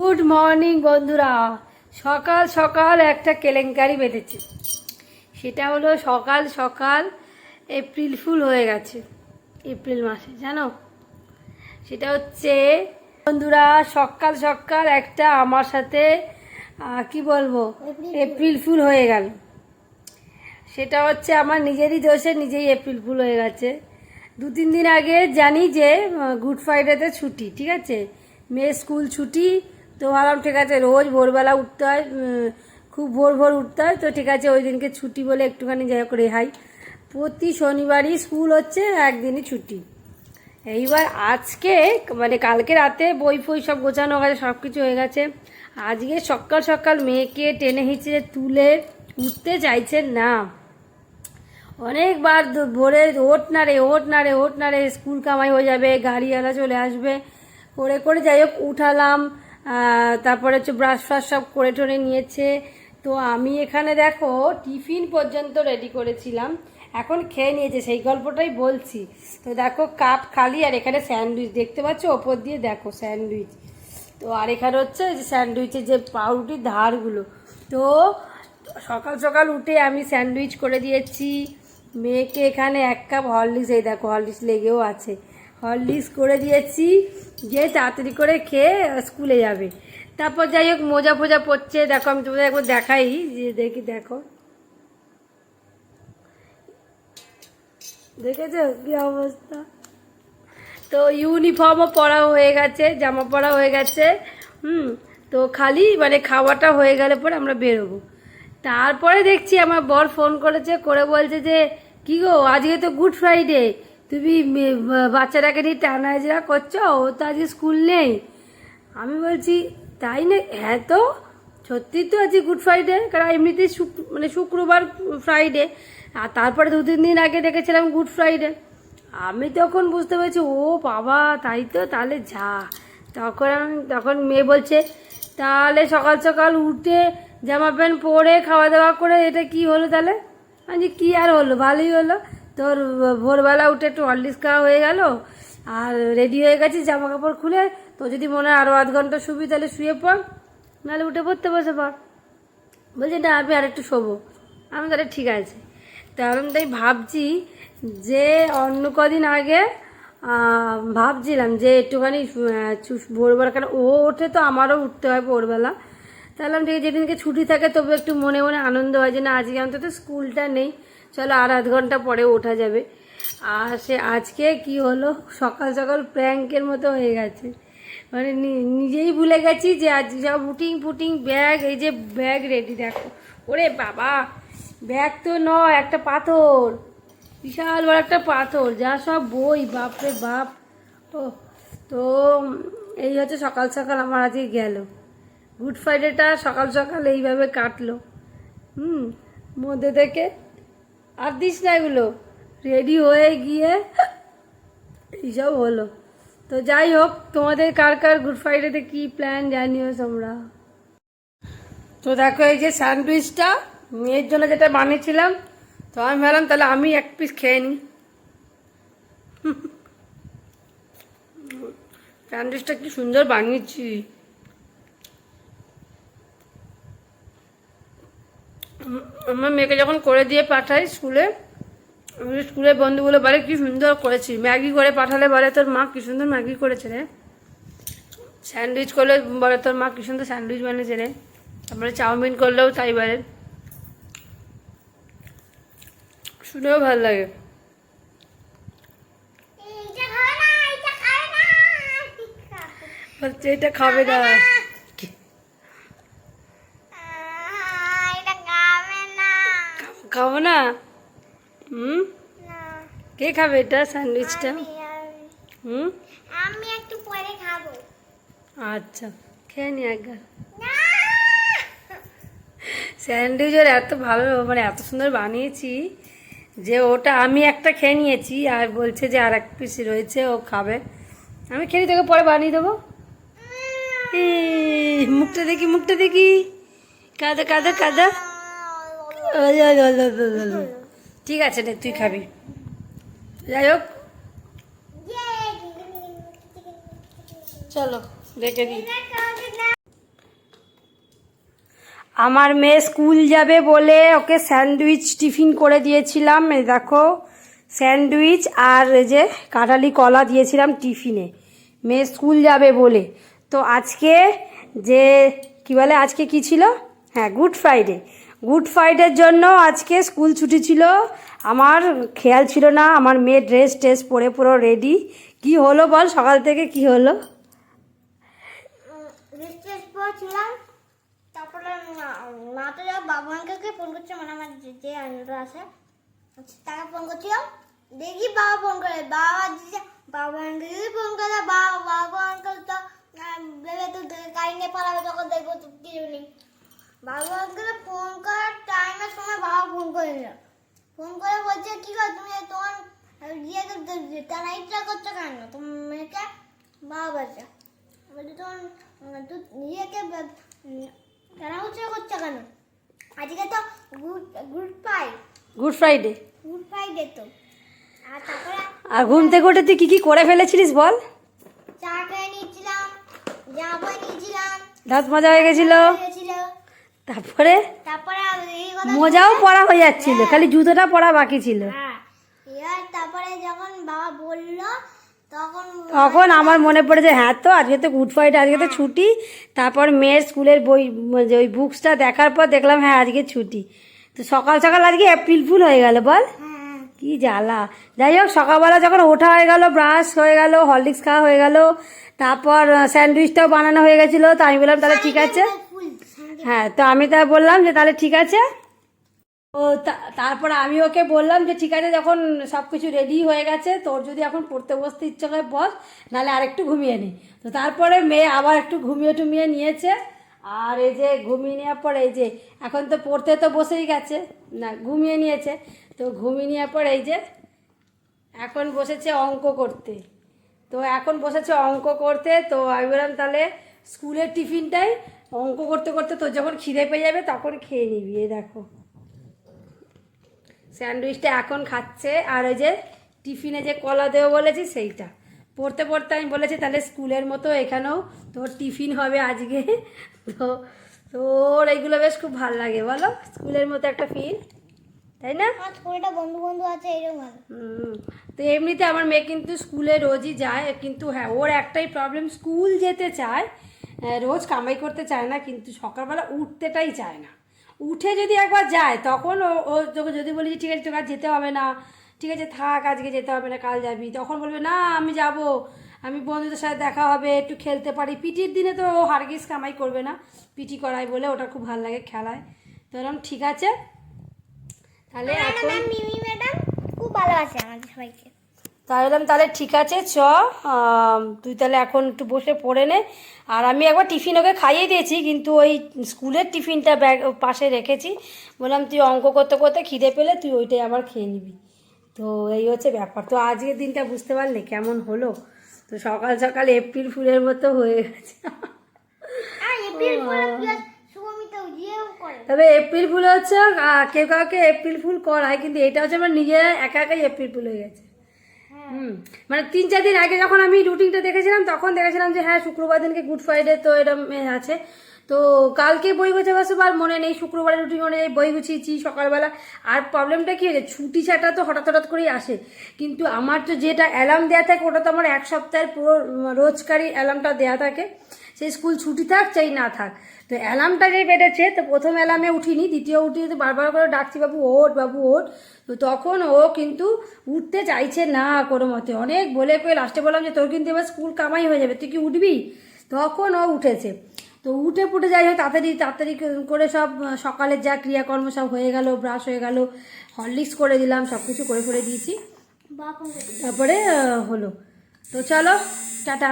Good morning বন্ধুরা। সকাল সকাল একটা কেলেঙ্কারি বেঁধেছে। সেটা হলো সকাল সকাল এপ্রিল ফুল হয়ে গেছে এপ্রিল মাসে জানো? সেটা হচ্ছে বন্ধুরা সকাল সকাল একটা আমার সাথে কি বলব? April fool. হয়ে গেল। সেটা হচ্ছে আমার নিজেরই দোষে নিজেই এপ্রিল ফুল হয়ে গেছে। দু তিন দিন আগে জানি যে গুড ফ্রাইডেতে ছুটি ঠিক আছে? মেয়ে স্কুল ছুটি তো ভাবলাম, ঠিক আছে, রোজ ভোরবেলা উঠতে হয় খুব ভোর ভোর উঠতে হয়, তো ঠিক আছে ওই দিনকে ছুটি বলে একটুখানি যাই হোক রেহাই। প্রতি শনিবারই স্কুল হচ্ছে, একদিনই ছুটি। এইবার আজকে মানে কালকে রাতে বই ফই সব গোছানো গেছে সব কিছু হয়ে গেছে। আজকে সকাল সকাল মেয়েকে টেনে হিঁচড়ে তুলে উঠতে চাইছে না। অনেকবার ভোরে ওঠ না রে, ওঠ না রে, ওঠ না রে, স্কুল কামাই হয়ে যাবে, গাড়িওয়ালা চলে আসবে। করে করে যাই হোক, উঠালাম। তারপরে হচ্ছে ব্রাশ ফ্রাশ সব করে টরে নিয়েছে। তো আমি এখানে দেখো, টিফিন পর্যন্ত রেডি করেছিলাম। এখন খেয়ে নিয়েছে, সেই গল্পটাই বলছি। তো দেখো কাপ খালি আর এখানে স্যান্ডউইচ দেখতে পাচ্ছ? ওপর দিয়ে দেখো স্যান্ডউইচ তো আর এখানে হচ্ছে যে স্যান্ডউইচের যে পাউরুটির ধারগুলো। তো সকাল সকাল উঠে আমি স্যান্ডউইচ করে দিয়েছি। মেয়েকে এখানে এক কাপ হরলিক্স, এই দেখো হরলিক্স লেগেও আছে। হরলিক্স করে দিয়েছি যে তাড়াতাড়ি করে খেয়ে স্কুলে যাবে। তারপর যাই হোক, মোজা ফোজা পড়ছে। দেখো, আমি তোমাদের একবার দেখাই, যে দেখি, দেখো। দেখেছ কি অবস্থা? তো ইউনিফর্মও পরা হয়ে গেছে, জামা পরা হয়ে গেছে, হুম। তো খালি মানে খাওয়াটা হয়ে গেলে পরে আমরা বেরোবো। তারপরে দেখছি, আমার বর ফোন করেছে, করে বলছে যে, কি গো, আজকে তো গুড ফ্রাইডে তুমি বাচ্চাটাকে নিয়ে হাজরা করছ, ও তো আজকে স্কুল নেই। আমি বলছি, তাই না? হ্যাঁ তো, সত্যি তো আজকে গুড ফ্রাইডে কারণ এমনিতেই মানে শুক্রবার ফ্রাইডে আর তারপরে দু তিন দিন আগে দেখেছিলাম গুড ফ্রাইডে আমি তখন বুঝতে পেরেছি, ও বাবা, তাই তো, তাহলে যা। তখন আমি তখন মেয়ে বলছে, তাহলে সকাল সকাল উঠে জামা প্যান্ট পরে খাওয়া দাওয়া করে, এটা কি হলো তাহলে? আমি কি আর হলো? ভালোই হলো। তোর ভোরবেলা উঠে একটু হরলিক্স খাওয়া হয়ে গেল, আর রেডি হয়ে গেছিস জামা কাপড় খুলে। তো যদি মনে হয় আরও আধ ঘণ্টা শুবি, তাহলে শুয়ে পড়, নাহলে উঠে পড়তে বসে পড়। বলছি, না, আমি আর একটু শোবো। আমি তাহলে ঠিক আছে। তো তাই ভাবছি যে অন্য কদিন আগে ভাবছিলাম যে একটুখানি ভোরবেলা, কেন ও ওঠে তো আমারও উঠতে হয় ভোরবেলা। তাহলে আমি ঠিক যেদিনকে ছুটি থাকে, তবু একটু মনে মনে আনন্দ হয় যে, না, আজকে অন্তত স্কুলটা নেই। চলো আর আধ ঘণ্টা পরে ওঠা যাবে। আর সে আজকে কি হলো? সকাল সকাল প্র্যাঙ্কের মতো হয়ে গেছে। মানে নিজেই ভুলে গেছি যে আজ সব উটিং ফুটিং ব্যাগ এই যে ব্যাগ রেডি দেখো। ওরে বাবা ব্যাগ তো নয়, একটা পাথর। বিশাল বড় একটা পাথর, যা সব বই বাপরে বাপ। ও, তো এই হচ্ছে সকাল সকাল আমার আজকে গেল। গুড ফ্রাইডেটা সকাল সকাল এইভাবে কাটলো। হুম, মধ্যে থেকে আর দিস না এগুলো। রেডি হয়ে গিয়ে এইসব হলো। তো যাই হোক, তোমাদের কার কার গুড ফ্রাইডেতে কি প্ল্যান জানিও তোমরা। তো দেখো, এই যে স্যান্ডউইচটা, মেয়ের জন্য যেটা বানিয়েছিলাম, তো আমি ভাবলাম তাহলে আমি এক পিস খেয়ে নিই। স্যান্ডউইচটা কি সুন্দর বানিয়েছি। আমার মেয়েকে যখন করে দিয়ে পাঠাই স্কুলে স্কুলের বন্ধুগুলো বলে কি সুন্দর করেছি। ম্যাগি করে পাঠালে বলে তোর মা কি সুন্দর ম্যাগি করেছে রে। স্যান্ডউইচ করলে বলে তোর মা কি সুন্দর স্যান্ডউইচ বানিয়েছে রে। তারপরে চাউমিন করলেও তাই বলে। শুনেও ভালো লাগে। এটা খাবে না আহ, এটা খাবে না খাব না? হুম? কে খাবে এটা স্যান্ডউইচটা? হুম? আমি একটু পরে খাব। আচ্ছা খেয়ে নি একবার। না! স্যান্ডউইচের এত ভালো মানে এত সুন্দর বানিয়েছি যে ওটা আমি একটা খেয়ে নিয়েছি আর বলছে যে আর এক পিস রয়েছে ও খাবে। আমি খেয়ে তোকে পরে বানিয়ে দেবো? মুখটা দেখি মুখটা দেখি। কাদা কাদা কাদা ওই, ওই, ওই, ওই, ওই, ওই, ওই। ঠিক আছে রে তুই খাবি। যাই হোক। চলো দেখে দিই। আমার মেয়ে স্কুল যাবে বলে ওকে স্যান্ডউইচ টিফিন করে দিয়েছিলাম দেখো। স্যান্ডউইচ আর যে কাঁঠালি কলা দিয়েছিলাম টিফিনে। মেয়ে স্কুল যাবে বলে। তো আজকে যে, কি বলে, আজকে কি ছিল? হ্যাঁ গুড ফ্রাইডে। গুড ফ্রাইডের জন্য আজকে স্কুল ছুটি ছিল। আমার খেয়াল ছিল না, আমার মেয়ে ড্রেস ট্রেস পরে পুরো রেডি কি হলো বল, সকাল থেকে কি হলো? তারপরে আঙ্কেলকে ফোন মানে আমার যে আছে ফোন করছিলাম দেখি বাবা ফোন করে, বাবা ফোন করে, বাবা তো ভেবে তো তখন দেখব তো বাবু আঙ্কেল ফোন করার টাইমের সময় বাবা ফোন করে নিল ফোন করে বলছে কি কর তুমি তোমার ইয়ে তারা ইচ্ছা করছ কেন? তুমি মেয়েকে বাবা বলছে বলছে তোমার ইয়েকে তারা উৎসাহ করছ কেন? আজকে তো good good fried good Friday good Friday তো। আর তারপরে আর ঘুম থেকে উঠে তুই কী কী করে ফেলেছিলিস বল? চা খেয়ে নিয়েছিলাম জামা নিয়েছিলাম। দাঁত মজা হয়ে গেছিল। তারপরে মোজাও পরা হয়ে যাচ্ছিল খালি জুতোটা পরা বাকি ছিল। হ্যাঁ। তারপরে যখন বাবা বলল তখন আমার মনে পড়েছে হ্যাঁ তো আজকে তো গুড ফ্রাইডে আজকে তো ছুটি। তারপর মেয়ের স্কুলের বই যে ওই বুকসটা দেখার পর দেখলাম হ্যাঁ আজকে ছুটি। তো সকাল সকাল আজকে এপ্রিল ফুল হয়ে গেল বল। হ্যাঁ। কি জ্বালা। যাই হোক সকালবেলা যখন ওঠা হয়ে গেল ব্রাশ হয়ে গেল হরলিক্স খাওয়া হয়ে গেল তারপর স্যান্ডউইচটাও বানানো হয়ে গেছিল তো আমি বললাম তাহলে ঠিক আছে। হ্যাঁ তো আমি তা বললাম যে তাহলে ঠিক আছে। ও তারপর আমি ওকে বললাম যে ঠিক আছে, যখন সব কিছু রেডি হয়ে গেছে, তোর যদি এখন পড়তে বসতে ইচ্ছে করে বস, নাহলে আর একটু ঘুমিয়ে নি। তো তারপরে মেয়ে আবার একটু ঘুমিয়ে টুমিয়ে নিয়েছে। আর এই যে ঘুমিয়ে নেওয়ার পর এই যে, এখন তো পড়তে তো বসেই গেছে, না, ঘুমিয়ে নিয়েছে। তো ঘুমিয়ে নেওয়ার পর এই যে, এখন বসেছে অঙ্ক করতে। তো এখন বসেছে অঙ্ক করতে, তো আমি বললাম তাহলে স্কুলের টিফিনটাই অঙ্ক করতে করতে তোর যখন খিদে পেয়ে যাবে তখন খেয়ে নিবি এই দেখো। স্যান্ডউইচটা এখন খাচ্ছে আর ওই যে টিফিনে যে কলা দেবো বলেছি সেইটা। পড়তে পড়তে আমি বলেছি তাহলে স্কুলের মতো এখানেও তোর টিফিন হবে আজকে। তো তোর এইগুলো বেশ খুব ভালো লাগে বলো? স্কুলের মতো একটা ফিল তাই না? স্কুলটা বন্ধু বন্ধু আছে এরকম হুম, তো এমনিতে আমার মেয়ে কিন্তু স্কুলে রোজই যায় কিন্তু হ্যাঁ ওর একটাই প্রবলেম স্কুল যেতে চায় রোজ কামাই করতে চায় না কিন্তু সকালবেলা উঠতেটাই চায় না। উঠে যদি একবার যায় তখন ও ও তোকে যদি বলি ঠিক আছে তোকে আর যেতে হবে না। ঠিক আছে থাক আজকে যেতে হবে না কাল যাবি। তখন বলবে না আমি যাব। আমি বন্ধুদের সাথে দেখা হবে একটু খেলতে পারি। পিটির দিনে তো ও হারগিস কামাই করবে না। পিটি করায় বলে ওটা খুব ভালো লাগে খেলায়। তো এরকম ঠিক আছে? তাহলে এখন মিমি ম্যাডাম। খুব ভালো আছে আমাদের সবাইকে। তাই বললাম তাহলে ঠিক আছে চ তুই তাহলে এখন একটু বসে পড়ে নে। আর আমি একবার টিফিন ওকে খাইয়ে দিয়েছি কিন্তু ওই স্কুলের টিফিনটা ব্যাগ পাশে রেখেছি। বললাম তুই অঙ্ক করতে করতে খিদে পেলে তুই ওইটাই আবার খেয়ে নিবি। তো এই হচ্ছে ব্যাপার। তো আজকের দিনটা বুঝতে পারলে কেমন হলো? তো সকাল সকাল এপ্রিল ফুলের মতো হয়ে গেছে। তবে এপ্রিল ফুল হচ্ছে কেউ কাউকে এপ্রিল ফুল করায় কিন্তু এটা হচ্ছে আমার নিজেরা একা একাই এপ্রিল ফুল হয়ে গেছে। হুম মানে তিন চার দিন আগে যখন আমি রুটিনটা দেখেছিলাম, তখন দেখেছিলাম যে হ্যাঁ শুক্রবার দিনকে গুড ফ্রাইডে তো এরম আছে। তো কালকে বই গুছে বসে আর মনে নেই, শুক্রবারের রুটিন অনুযায়ী বই গুছিয়েছি সকালবেলা। আর প্রবলেমটা কি হয়েছে, ছুটি ছাটা তো হঠাৎ হঠাৎ করেই আসে। কিন্তু আমার তো যেটা অ্যালার্ম দেওয়া থাকে, ওটা তো আমার এক সপ্তাহের পুরো রোজকারই অ্যালার্মটা দেওয়া থাকে। সেই স্কুল ছুটি থাক চাই না থাক। তো অ্যালার্মটা যে বেড়েছে তো প্রথম অ্যালার্মে উঠিনি দ্বিতীয় উঠিয়ে তো বারবার করে ডাকছি বাবু ওঠ বাবু ওঠ। তো তখন ও কিন্তু উঠতে চাইছে না কোনো মতে। অনেক বলে কয়ে লাস্টে বললাম যে তোর কিন্তু এবার স্কুল কামাই হয়ে যাবে তুই কি উঠবি? তখন ও উঠেছে। তো উঠে পুটে যাই হোক তাড়াতাড়ি তাড়াতাড়ি করে সব সকালের যা ক্রিয়াকর্ম সব হয়ে গেল ব্রাশ হয়ে গেল হরলিক্স করে দিলাম সব কিছু করে করে দিয়েছি। তারপরে হলো। তো চলো টাটা।